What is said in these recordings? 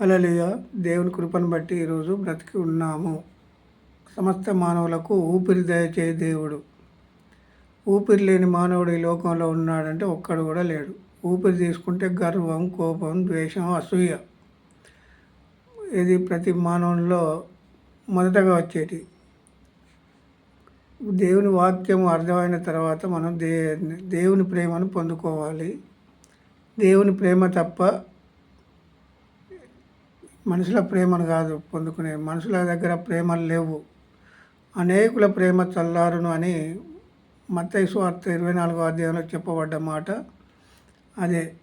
అలలియ దేవుని కృపను బట్టి ఈరోజు బ్రతికి ఉన్నాము. సమస్త మానవులకు ఊపిరి దయచే దేవుడు. ఊపిరి లేని మానవుడు ఈ లోకంలో ఉన్నాడంటే ఒక్కడు కూడా లేడు. ఊపిరి తీసుకుంటే గర్వం కోపం ద్వేషం అసూయ. ఇది ప్రతి మానవుల్లో మొదటగా వచ్చేటి. దేవుని వాక్యం అర్థమైన తర్వాత మనం దే దేవుని ప్రేమను పొందుకోవాలి. దేవుని ప్రేమ తప్ప మనుషుల ప్రేమను కాదు పొందుకునే మనుషుల దగ్గర ప్రేమలు లేవు. అనేకుల ప్రేమ చల్లారును అని మత్తయి స్వార్థ ఇరవై నాలుగో అధ్యాయంలో చెప్పబడ్డ మాట అదే.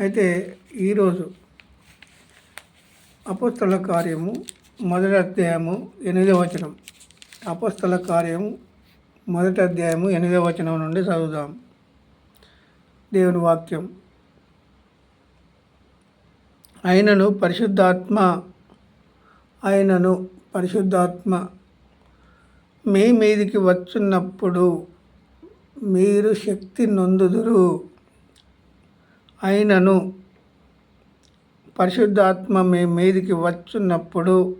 అయితే ఈరోజు అపస్తల కార్యము మొదటి అధ్యాయము ఎనిమిదవ వచనం. అపస్తల కార్యము మొదటి అధ్యాయము ఎనిమిదవ వచనం నుండి చదువుదాం. దేవుని వాక్యం. ఆయనను పరిశుద్ధాత్మ ఆయనను పరిశుద్ధాత్మ. మీ మీదికి వచ్చున్నప్పుడు మీరు శక్తి నొందుదురు. ఆయనను పరిశుద్ధాత్మ మీ మీదికి వచ్చున్నప్పుడు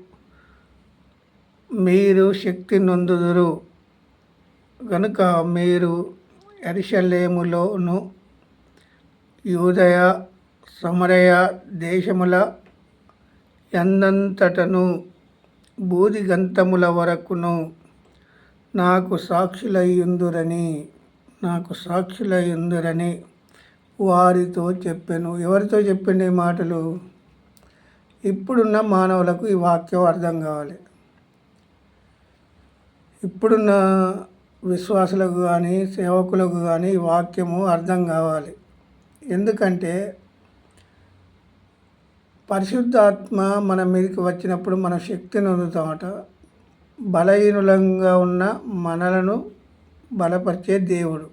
మీరు శక్తి నొందుదురు. కనుక మీరు ఎరిశలేములోను యూదయ సమరయ దేశముల ఎందంతటను బూదిగంతముల వరకును నాకు సాక్షులయ్యుందురని నాకు సాక్షులయ్యుందురని వారితో చెప్పాను. ఎవరితో చెప్పండి ఈ మాటలు? ఇప్పుడున్న మానవులకు ఈ వాక్యం అర్థం కావాలి. ఇప్పుడున్న విశ్వాసులకు కానీ సేవకులకు కానీ ఈ వాక్యము అర్థం కావాలి. ఎందుకంటే పరిశుద్ధాత్మ మన మీదకి వచ్చినప్పుడు మన శక్తిని అందుతామట. బలహీనులంగా ఉన్న మనలను బలపరిచే దేవుడు.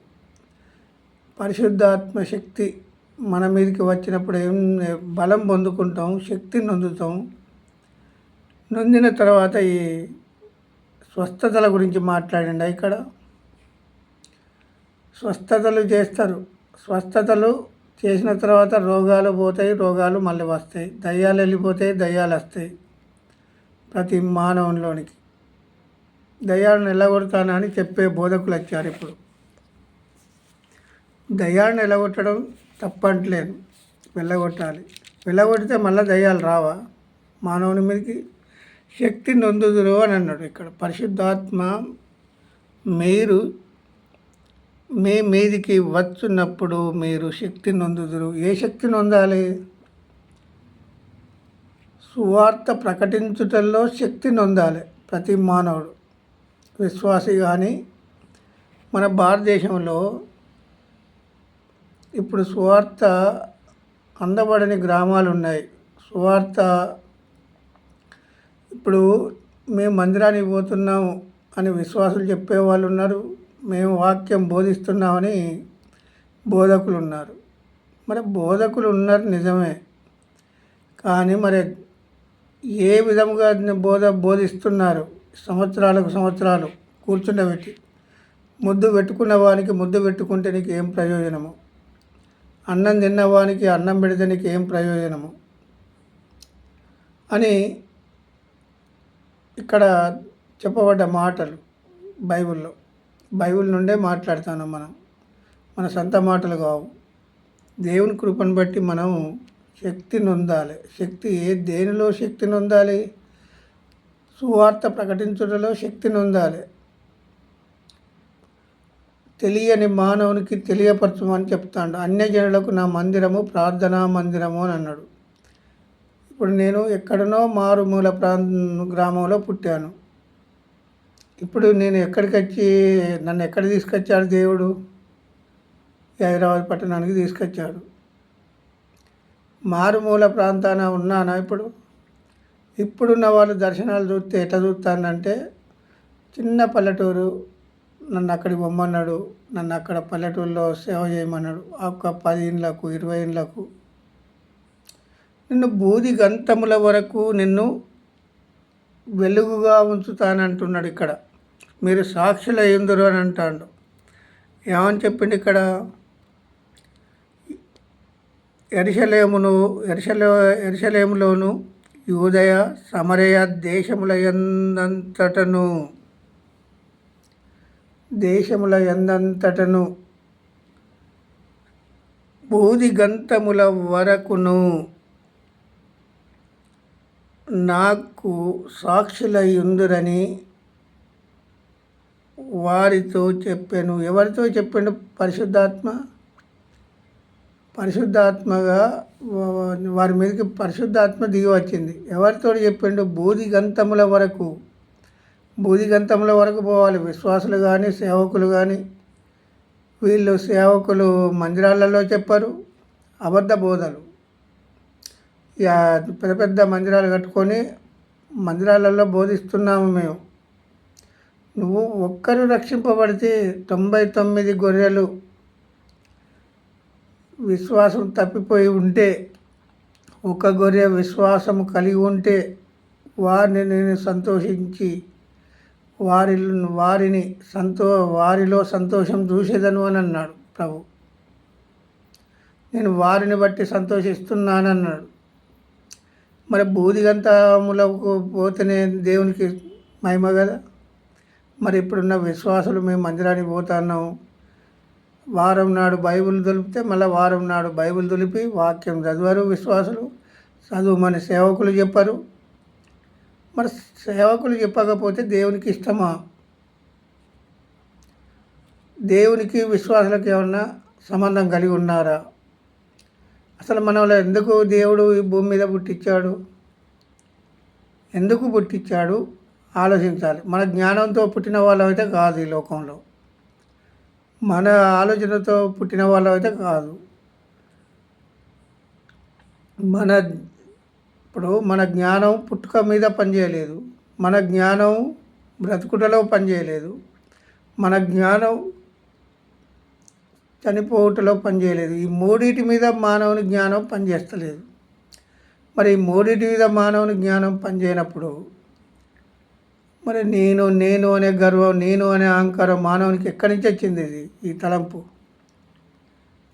పరిశుద్ధాత్మ శక్తి మన మీదకి వచ్చినప్పుడు ఏం బలం పొందుకుంటాం శక్తిని నొందుతాం. నొందిన తర్వాత ఈ స్వస్థతల గురించి మాట్లాడండి ఇక్కడ. స్వస్థతలు చేస్తారు. స్వస్థతలు చేసిన తర్వాత రోగాలు పోతాయి రోగాలు మళ్ళీ వస్తాయి. దయ్యాలు వెళ్ళిపోతాయి దయ్యాలు వస్తాయి ప్రతి మానవునిలోనికి. దయ్యాలను ఎల్లగొడతానని చెప్పే బోధకులు వచ్చారు ఇప్పుడు. దయ్యాలను ఎల్లగొట్టడం తప్పంటలేను వెళ్ళగొట్టాలి. వెళ్ళగొడితే మళ్ళీ దయ్యాలు రావా? మానవుని మీదకి శక్తి నొందుదురు అని అన్నాడు ఇక్కడ. పరిశుద్ధాత్మ మీరు మీ మీదికి వచ్చున్నప్పుడు మీరు శక్తి నొందుదురు. ఏ శక్తి నొందాలి? సువార్త ప్రకటించుటల్లో శక్తి నొందాలి ప్రతి మానవుడు. విశ్వాసి కానీ మన భారతదేశంలో ఇప్పుడు సువార్త అందబడని గ్రామాలు ఉన్నాయి సువార్త ఇప్పుడు మేము మందిరానికి పోతున్నాము అని విశ్వాసులు చెప్పేవాళ్ళు ఉన్నారు మేము వాక్యం బోధిస్తున్నామని బోధకులు ఉన్నారు మరి బోధకులు ఉన్నారు నిజమే. కానీ మరి ఏ విధముగా బోధ బోధిస్తున్నారు? సంవత్సరాలకు సంవత్సరాలు కూర్చుండబెట్టి ముద్దు పెట్టుకున్న వానికి ముద్దు పెట్టుకుంటే నీకు ఏం ప్రయోజనము? అన్నం తిన్నవానికి అన్నం పెడితే నీకు ఏం ప్రయోజనము? అని ఇక్కడ చెప్పబడ్డ మాటలు బైబిల్లో. బైబిల్ నుండే మాట్లాడుతున్నాం మనం. మన సొంత మాటలు కావు. దేవుని కృపను బట్టి మనం శక్తి నొందాలి. శక్తి ఏ దేనిలో శక్తి నొందాలి? సువార్త ప్రకటించడంలో శక్తి నొందాలి. తెలియని మానవునికి తెలియపరచమని చెప్తాడు. అన్యజనులకు నా మందిరము ప్రార్థనా మందిరము అని అన్నాడు. ఇప్పుడు నేను ఎక్కడనో మారుమూల ప్రాంత గ్రామంలో పుట్టాను. ఇప్పుడు నేను ఎక్కడికి వచ్చి నన్ను ఎక్కడ తీసుకొచ్చాడు దేవుడు? హైదరాబాద్ పట్టణానికి తీసుకొచ్చాడు. మారుమూల ప్రాంతాన ఉన్నానా ఇప్పుడు? ఇప్పుడున్న వాళ్ళు దర్శనాలు చూస్తే ఎట్లా చూస్తానంటే చిన్న పల్లెటూరు నన్ను అక్కడికి పొమ్మన్నాడు నన్ను అక్కడ పల్లెటూరులో సేవ చేయమన్నాడు ఒక పది ఇండ్లకు ఇరవై ఇండ్లకు. నిన్ను బూది గంతముల వరకు నిన్ను వెలుగుగా ఉంచుతానంటున్నాడు ఇక్కడ. మీరు సాక్షులు అయ్యిందరు అని అంటాడు. ఏమని చెప్పిండు ఇక్కడ? ఎరిశలేమును ఎరిశలే ఎరిశలేములోను యూదయ సమరయ దేశముల ఎందంతటను దేశముల ఎందంతటను బూది గంతముల వరకును నాకు సాక్షులై ఉందురని వారితో చెప్పాను. ఎవరితో చెప్పాడు? పరిశుద్ధాత్మ? పరిశుద్ధాత్మగా వారి మీదకి పరిశుద్ధాత్మ దిగి వచ్చింది. ఎవరితో చెప్పిండు? బూది గంతముల వరకు. బూది గంతముల వరకు పోవాలి. విశ్వాసులు కానీ సేవకులు కానీ వీళ్ళు సేవకులు మందిరాలలో చెప్పారు. అబద్ధ బోధలు. ఇక పెద్ద పెద్ద మందిరాలు కట్టుకొని మందిరాలలో బోధిస్తున్నాము మేము. నువ్వు ఒక్కరు రక్షింపబడితే తొంభై తొమ్మిది గొర్రెలు విశ్వాసం తప్పిపోయి ఉంటే ఒక గొర్రె విశ్వాసం కలిగి ఉంటే వారిని నేను సంతోషించి వారి వారిని సంతో వారిలో సంతోషం చూసేదను అని అన్నాడు ప్రభు. నేను వారిని బట్టి సంతోషిస్తున్నానన్నాడు. మరి బూదిగంతములకు పోతేనే దేవునికి మహిమ కదా? మరి ఇప్పుడున్న విశ్వాసులు మేము మందిరానికి పోతున్నాం వారం నాడు బైబిల్ దొలిపితే మళ్ళీ వారం నాడు బైబిల్ దొలిపి వాక్యం చదివారు విశ్వాసులు. చదువు మన సేవకులు చెప్పారు. మరి సేవకులు చెప్పకపోతే దేవునికి ఇష్టమా? దేవునికి విశ్వాసులకు ఏమన్నా సంబంధం కలిగి ఉన్నారా? అసలు మనలో ఎందుకు దేవుడు ఈ భూమి మీద పుట్టించాడు? ఎందుకు పుట్టించాడు? ఆలోచించాలి. మన జ్ఞానంతో పుట్టిన వాళ్ళమైతే కాదు ఈ లోకంలో. మన ఆలోచనతో పుట్టిన వాళ్ళం అయితే కాదు. మన ఇప్పుడు మన జ్ఞానం పుట్టుక మీద పనిచేయలేదు. మన జ్ఞానం బ్రతుకుటలో పనిచేయలేదు. మన జ్ఞానం చనిపోవుటలో పనిచేయలేదు. ఈ మూడింటి మీద మానవుని జ్ఞానం పనిచేస్తలేదు. మరి ఈ మూడింటి మీద మానవుని జ్ఞానం పనిచేయనప్పుడు మరి నేను నేను అనే గర్వం నేను అనే అహంకారం మానవునికి ఎక్కడి నుంచి వచ్చింది ఇది? ఈ తలంపు.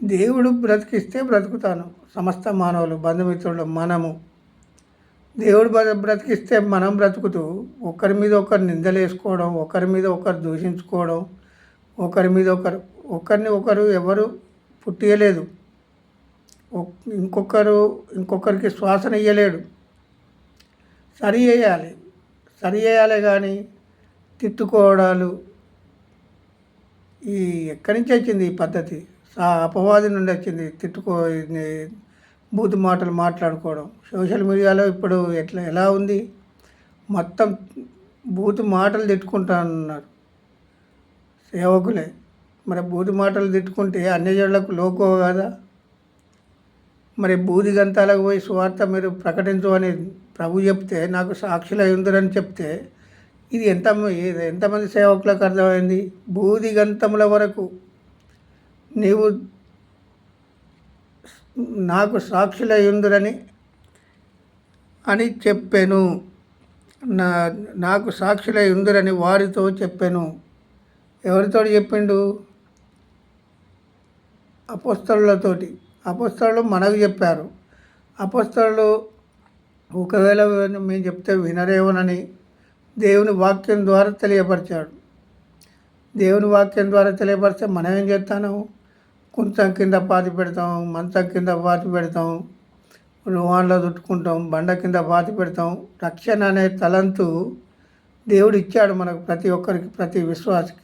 దేవుడు బ్రతికిస్తే బ్రతుకుతాను. సమస్త మానవులు బంధుమిత్రులు మనము. దేవుడు బ్రతికిస్తే మనం బ్రతుకుతూ ఒకరి మీద ఒకరు నిందలేసుకోవడం ఒకరి మీద ఒకరు దూషించుకోవడం ఒకరి మీద ఒకరు ఒకరిని ఒకరు ఎవరు పుట్టియలేదు. ఇంకొకరు ఇంకొకరికి శ్వాసన ఇయ్యలేడు సరి చేయాలి. సరి చేయాలి కానీ తిట్టుకోవడాలు ఈ ఎక్కడి నుంచి వచ్చింది ఈ పద్ధతి? అపవాది నుండి వచ్చింది తిట్టుకో బూతు మాటలు మాట్లాడుకోవడం. సోషల్ మీడియాలో ఇప్పుడు ఎట్లా ఎలా ఉంది? మొత్తం బూతు మాటలు తిట్టుకుంటానన్నారు సేవకులే. మరి బూతి మాటలు తిట్టుకుంటే అన్ని జనులకు లోకో కదా? మరి బూది గంతాలకు పోయి సువార్త మీరు ప్రకటించమని ప్రభు చెప్తే నాకు సాక్షులు ఉందరని చెప్తే ఇది ఎంత ఎంతమంది సేవకులకు అర్థమైంది? బూది గంతముల వరకు నీవు నాకు సాక్షులై ఉందిరని అని చెప్పాను. నా నాకు సాక్షులై ఉందిరని వారితో చెప్పాను. ఎవరితో చెప్పిండు? అపస్తలతోటి అపస్తలు మనకు చెప్పారు. అపస్తలు ఒకవేళ మేము చెప్తే వినరేమోనని దేవుని వాక్యం ద్వారా తెలియపరిచాడు. దేవుని వాక్యం ద్వారా తెలియపరిస్తే మనం ఏం చేస్తాను? కొంచెం కింద పాతి పెడతాం మంచం కింద పాతి పెడతాం రువాన్లో చుట్టుకుంటాం బండ కింద పాతి పెడతాం. రక్షణ అనే తలంతు దేవుడు ఇచ్చాడు మనకు ప్రతి ఒక్కరికి ప్రతి విశ్వాసకి.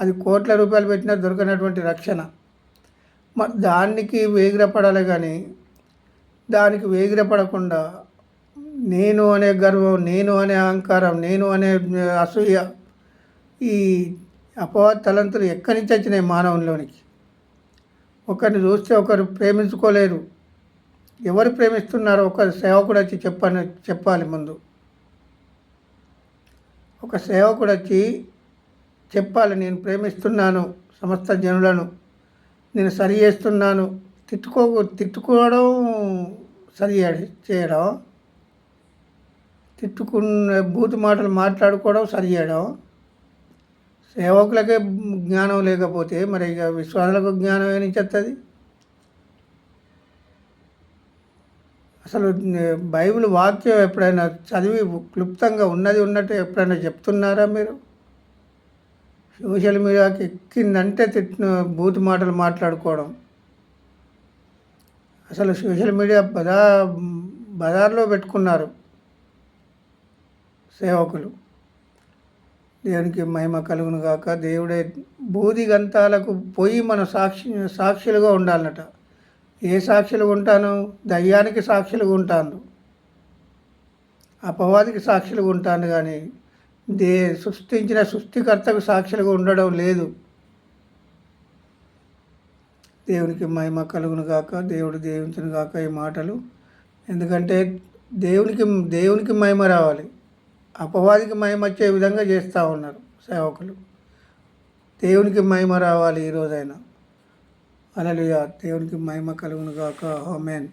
అది కోట్ల రూపాయలు పెట్టినా దొరకనటువంటి రక్షణ. దానికి వేగిరపడాలి కానీ దానికి వేగిరపడకుండా నేను అనే గర్వం నేను అనే అహంకారం నేను అనే అసూయ ఈ అపవాద తలంతులు ఎక్కడి నుంచి వచ్చినాయి మానవంలోనికి ఒకరిని చూస్తే ఒకరు ప్రేమించుకోలేరు. ఎవరు ప్రేమిస్తున్నారో ఒక సేవకుడు వచ్చి చెప్పని చెప్పాలి ముందు. ఒక సేవకుడు వచ్చి చెప్పాలి నేను ప్రేమిస్తున్నాను సమస్త జనులను. నేను సరి చేస్తున్నాను. తిట్టుకో తిట్టుకోవడం సరి చేయడం. తిట్టుకున్న బూతు మాటలు మాట్లాడుకోవడం సరి చేయడం. సేవకులకే జ్ఞానం లేకపోతే మరి ఇక విశ్వాసులకు జ్ఞానం ఏమి చెత్తది? అసలు బైబిల్ వాక్యం ఎప్పుడైనా చదివి క్లుప్తంగా ఉన్నది ఉన్నట్టు ఎప్పుడైనా చెప్తున్నారా మీరు? సోషల్ మీడియాకి ఎక్కిందంటే తిట్టిన బూతి మాటలు మాట్లాడుకోవడం. అసలు సోషల్ మీడియా బజా బజార్లో పెట్టుకున్నారు సేవకులు. దేవునికి మహిమ కలుగును గాక. దేవుడే బూది గంతాలకు పోయి మన సాక్షి సాక్షులుగా ఉండాలన్నట ఏ సాక్షులు ఉంటాను? దయ్యానికి సాక్షులుగా ఉంటాను. అపవాదికి సాక్షులుగా ఉంటాను కానీ దే సృష్టించిన సృష్టికర్తకు సాక్షులుగా ఉండడం లేదు. దేవునికి మహిమ కలుగును గాక దేవుడు దీవించును గాక ఈ మాటలు. ఎందుకంటే దేవునికి దేవునికి మహిమ రావాలి. అపవాదికి మహిమ వచ్చే విధంగా చేస్తూ ఉన్నారు సేవకులు. దేవునికి మహిమ రావాలి ఈరోజైనా రోజైనా. అలలుయా దేవునికి మహిమ కలుగును గాక. హోమేన్